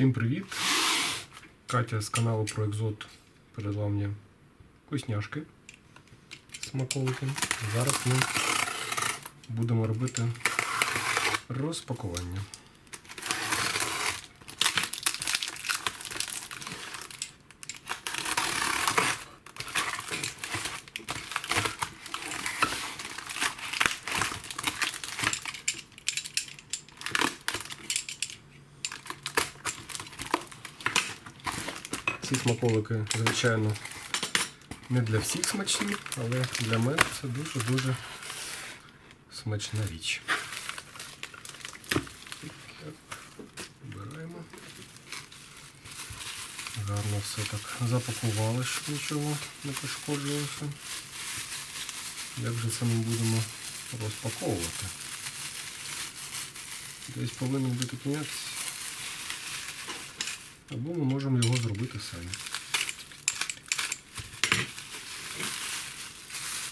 Всім привіт! Катя з каналу про Екзот передала мені вкусняшки смаколики. Зараз ми будемо робити розпакування. Ці смаколики, звичайно, не для всіх смачні, але для мене це дуже-дуже смачна річ. Обираємо. Гарно все так запакували, щоб нічого не пошкоджувалося. Як же це ми будемо розпаковувати? Десь повинен бути кінець. Або ми можемо його зробити самі.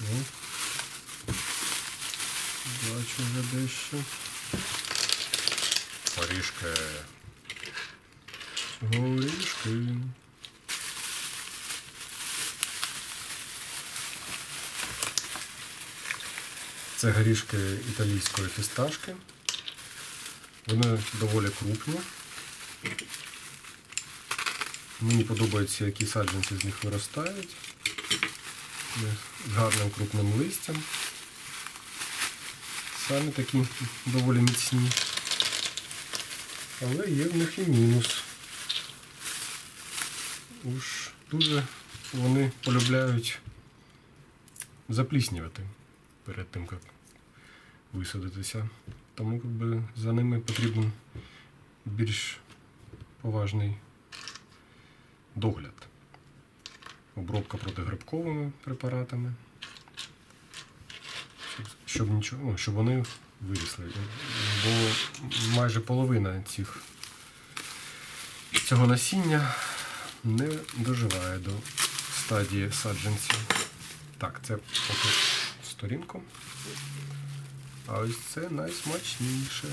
Ну, бачу вже дещо. Горішки. Горішки. Це горішки італійської фісташки. Вони доволі крупні. Мені подобається, які саджанці з них виростають. З гарним крупним листям. Самі такі доволі міцні. Але є в них і мінус. Уж дуже вони полюбляють запліснювати перед тим, як висадитися. Тому якби, за ними потрібен більш поважний догляд. Обробка протигрибковими препаратами, щоб, нічого, ну, щоб вони вирісли. Бо майже половина цих, цього насіння не доживає до стадії саджанців. Так, це поки сторінку. А ось це найсмачніше.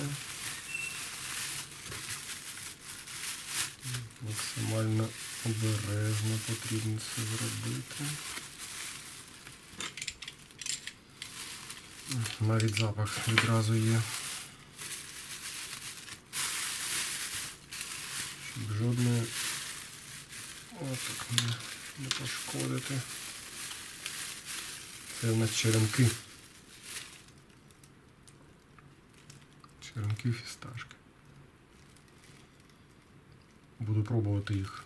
Максимально обережно потрібно це зробити. Навіть запах відразу є. Щоб жодне отак не, не пошкодити. Це у нас черенки. Черенки фісташки. Буду пробувати їх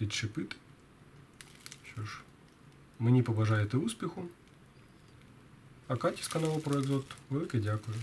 підчепити. Що ж, мені побажаєте успіху. А Каті з каналу про Екзот велике дякую.